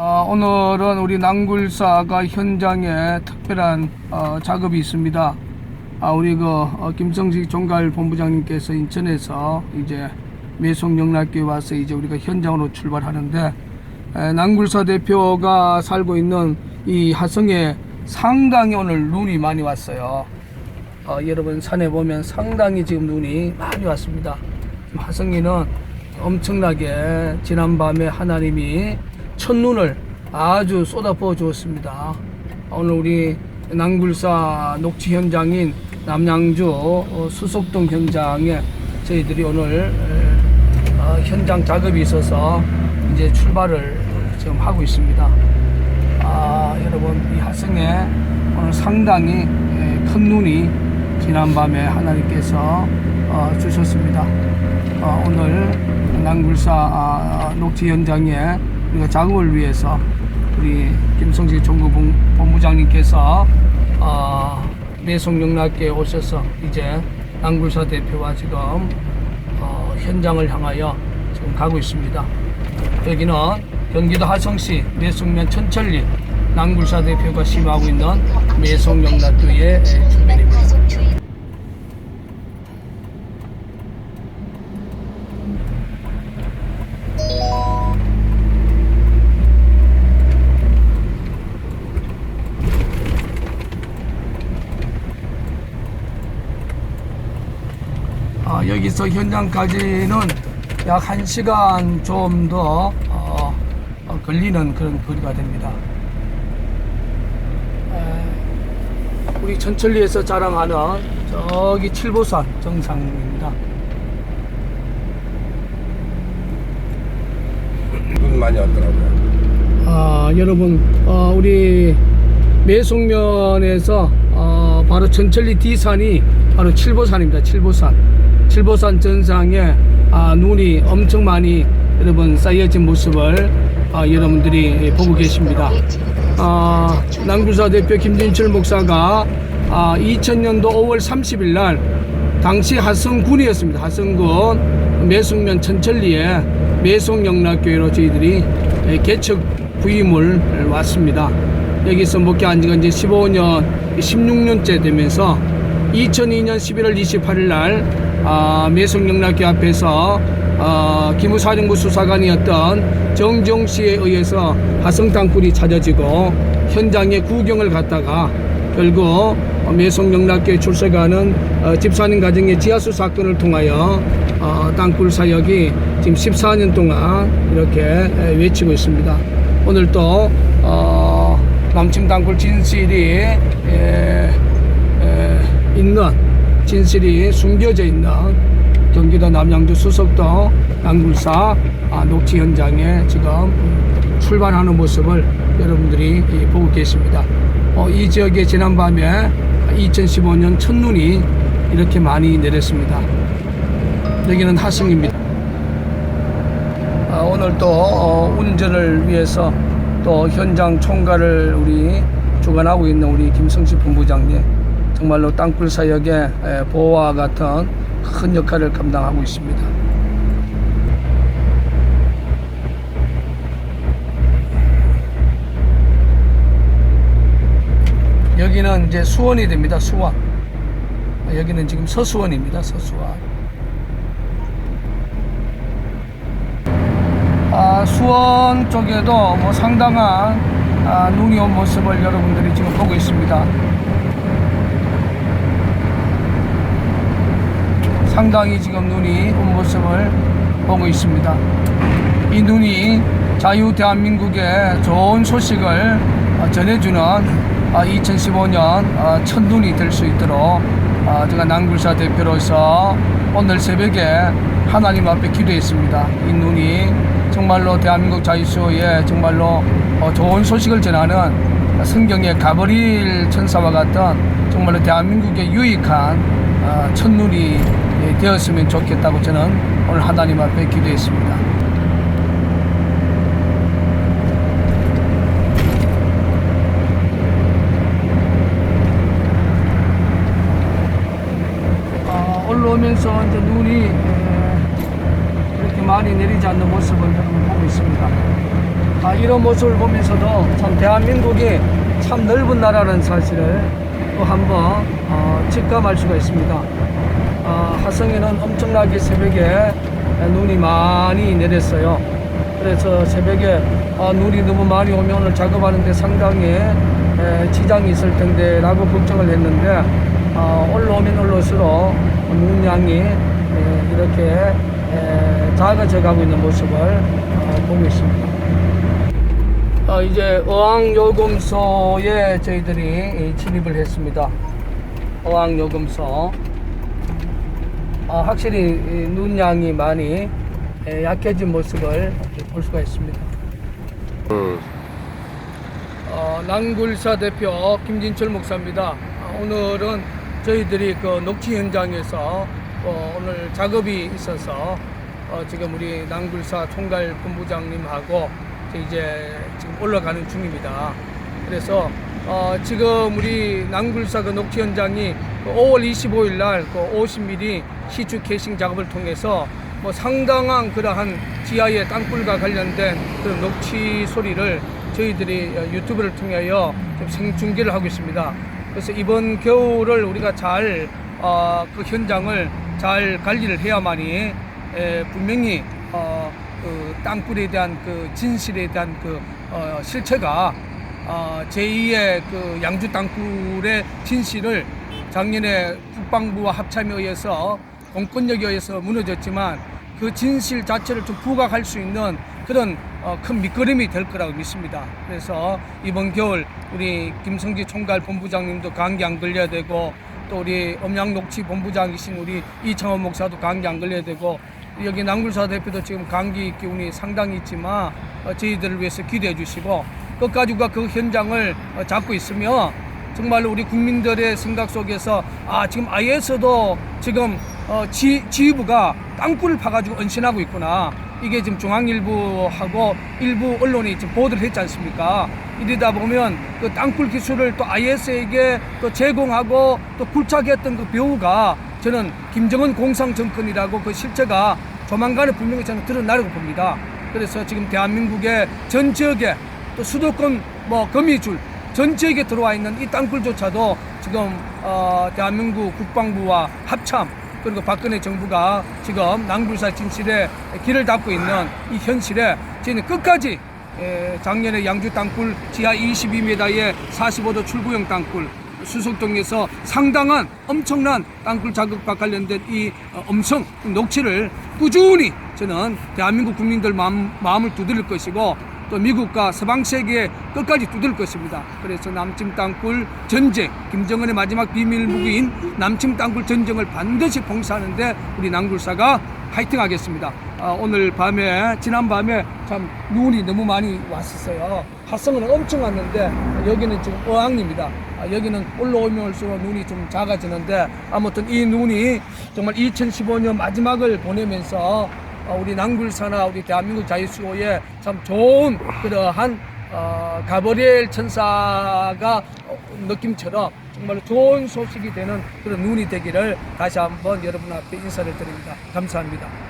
아, 오늘은 우리 낭굴사가 현장에 특별한 어, 작업이 있습니다. 아, 우리 그 어, 김성식 종갈 본부장님께서 인천에서 이제 매송 영락교에 와서 이제 우리가 현장으로 출발하는데 에, 낭굴사 대표가 살고 있는 이 하성에 상당히 오늘 눈이 많이 왔어요. 어, 여러분 산에 보면 상당히 지금 눈이 많이 왔습니다. 하성이는 엄청나게 지난밤에 하나님이 첫눈을 아주 쏟아부어 주었습니다. 오늘 우리 낭굴사 녹지 현장인 남양주 어, 수석동 현장에 저희들이 오늘 에, 어, 현장 작업이 있어서 이제 출발을 지금 하고 있습니다. 아, 여러분 이 하성에 오늘 상당히 에, 큰 눈이 지난밤에 하나님께서 어, 주셨습니다. 어, 오늘 낭굴사 아, 녹지 현장에 우리가 작업을 위해서 우리 김성식 정부 본- 본부장님께서 어, 매송영락교에 오셔서 이제 낭굴사 대표와 지금 어, 현장을 향하여 지금 가고 있습니다. 여기는 경기도 하성시 매송면 천천리 낭굴사 대표가 심하고 있는 매송영락교의 주변입니다. 아, 여기서 현장까지는 약 1시간 좀더 어, 어, 걸리는 그런 거리가 됩니다. 에, 우리 천천리에서 자랑하는 저기 칠보산 정상입니다. 눈 많이 왔더라고요. 아, 여러분, 어, 우리 매송면에서 어, 바로 천천리 뒤산이 바로 칠보산입니다. 칠보산. 칠보산 전상에 아, 눈이 엄청 많이 여러분 쌓여진 모습을 아, 여러분들이 보고 계십니다. 아, 낭구사 대표 김진철 목사가 아, 2000년도 5월 30일 날 당시 하성군이었습니다. 하성군 매송면 천천리에 매송영락교회로 저희들이 에, 개척 부임을 왔습니다. 여기서 목회한 지가 이제 15년, 16년째 되면서 2002년 11월 28일 날 아, 매송영락교 앞에서 어, 기무사령부 수사관이었던 정종 씨에 의해서 하성 땅굴이 찾아지고 현장에 구경을 갔다가 결국 매송영락교에 출석하는 어, 집사님 가정의 지하수 사건을 통하여 어, 땅굴 사역이 지금 14년 동안 이렇게 에, 외치고 있습니다. 오늘 또 어, 남침 땅굴 진실이 에, 에, 있는 진실이 숨겨져 있는 경기도 남양주 수석도 양굴사 아, 녹지 현장에 지금 출발하는 모습을 여러분들이 이, 보고 계십니다. 어, 이 지역에 지난밤에 2015년 첫눈이 이렇게 많이 내렸습니다. 여기는 하승입니다. 아, 오늘 또 어, 운전을 위해서 또 현장 총괄을 우리 주관하고 있는 우리 김성식 본부장님 정말로 땅굴 사역의 에, 보호와 같은 큰 역할을 감당하고 있습니다. 여기는 이제 수원이 됩니다. 수원. 여기는 지금 서수원입니다. 서수원. 아, 수원 쪽에도 뭐 상당한 아, 눈이 온 모습을 여러분들이 지금 보고 있습니다. 상당히 지금 눈이 온 모습을 보고 있습니다. 이 눈이 자유 대한민국의 좋은 소식을 어, 전해주는 2015년 첫 눈이 될 수 있도록 어, 제가 낭굴사 대표로서 오늘 새벽에 하나님 앞에 기도했습니다. 이 눈이 정말로 대한민국 자유수호에 정말로 어, 좋은 소식을 전하는 성경의 가버릴 천사와 같은 정말로 대한민국의 유익한 어, 첫눈이 예, 되었으면 좋겠다고 저는 오늘 하나님 앞에 기도했습니다. 어, 올라오면서 이제 눈이 에, 이렇게 많이 내리지 않는 모습을 여러분 보고 있습니다. 아, 이런 모습을 보면서도 참 대한민국이 참 넓은 나라라는 사실을 또 한번 어, 직감할 수가 있습니다. 어, 하성에는 엄청나게 새벽에 눈이 많이 내렸어요. 그래서 새벽에 아, 눈이 너무 많이 오면 오늘 작업하는데 상당히 에, 지장이 있을 텐데 라고 걱정을 했는데 어, 올라오면 올라올수록 눈양이 에, 이렇게 에, 작아져 가고 있는 모습을 어, 보고 있습니다. 어, 이제 어항요금소에 저희들이 진입을 했습니다. 어항요금소. 어, 확실히 이 눈양이 많이 에, 약해진 모습을 볼 수가 있습니다. 음. 어, 난굴사 대표 김진철 목사입니다. 어, 오늘은 저희들이 그 녹취 현장에서 어, 오늘 작업이 있어서 어, 지금 우리 난굴사 총괄 본부장님하고 이제 지금 올라가는 중입니다. 그래서 어, 지금 우리 난굴사 그 녹취 현장이 그 5월 25일 날그 50mm 시추 캐싱 작업을 통해서 뭐 상당한 그러한 지하의 땅굴과 관련된 그런 녹취 소리를 저희들이 어, 유튜브를 통하여 좀 생중계를 하고 있습니다. 그래서 이번 겨울을 우리가 잘, 어, 그 현장을 잘 관리를 해야만이 에, 분명히 어, 그 땅굴에 대한 그 진실에 대한 그 어, 실체가 어, 제2의 그 양주 땅굴의 진실을 작년에 국방부와 합참에 의해서 공권력에 의해서 무너졌지만 그 진실 자체를 좀 부각할 수 있는 그런 어, 큰 밑거름이 될 거라고 믿습니다. 그래서 이번 겨울 우리 김성기 총괄 본부장님도 감기 안 걸려야 되고 또 우리 엄양녹취 본부장이신 우리 이창원 목사도 감기 안 걸려야 되고 여기 남굴사 대표도 지금 감기 기운이 상당히 있지만 어, 저희들을 위해서 기도해 주시고 끝까지 우리가 그 현장을 어, 잡고 있으며 정말로 우리 국민들의 생각 속에서 아 지금 IS도 지금 어, 지, 지휘부가 땅굴을 파가지고 언신하고 있구나. 이게 지금 중앙일보하고 일부 언론이 지금 보도를 했지 않습니까? 이러다 보면 그 땅굴 기술을 또 IS에게 또 제공하고 또 굴착했던 그 배우가 저는 김정은 공상 정권이라고 그 실체가 조만간에 분명히 저는 드러나려고 봅니다. 그래서 지금 대한민국의 전 지역에 또 수도권 뭐 거미줄 전 지역에 들어와 있는 이 땅굴조차도 지금 어, 대한민국 국방부와 합참 그리고 박근혜 정부가 지금 낭불사 진실에 길을 닫고 있는 이 현실에 저희는 끝까지 에, 작년에 양주 땅굴 지하 22m의 45도 출구형 땅굴 수석동에서 상당한 엄청난 땅굴 자극과 관련된 이 어, 엄청 녹취를 꾸준히 저는 대한민국 국민들 마음, 마음을 두드릴 것이고 또 미국과 서방 세계에 끝까지 두들 것입니다. 그래서 남침 땅굴 전쟁, 김정은의 마지막 비밀 무기인 남침 땅굴 전쟁을 반드시 봉사하는데 우리 낭굴사가 파이팅 하겠습니다. 아, 오늘 밤에, 지난 밤에 참 눈이 너무 많이 왔었어요. 화성은 엄청 왔는데 여기는 지금 어항입니다. 아, 여기는 올라오면 올수록 눈이 좀 작아지는데 아무튼 이 눈이 정말 2015년 마지막을 보내면서 어, 우리 낭굴사나 우리 대한민국 자유수호에 참 좋은 그러한 어, 가브리엘 천사가 어, 느낌처럼 정말 좋은 소식이 되는 그런 눈이 되기를 다시 한번 여러분 앞에 인사를 드립니다. 감사합니다.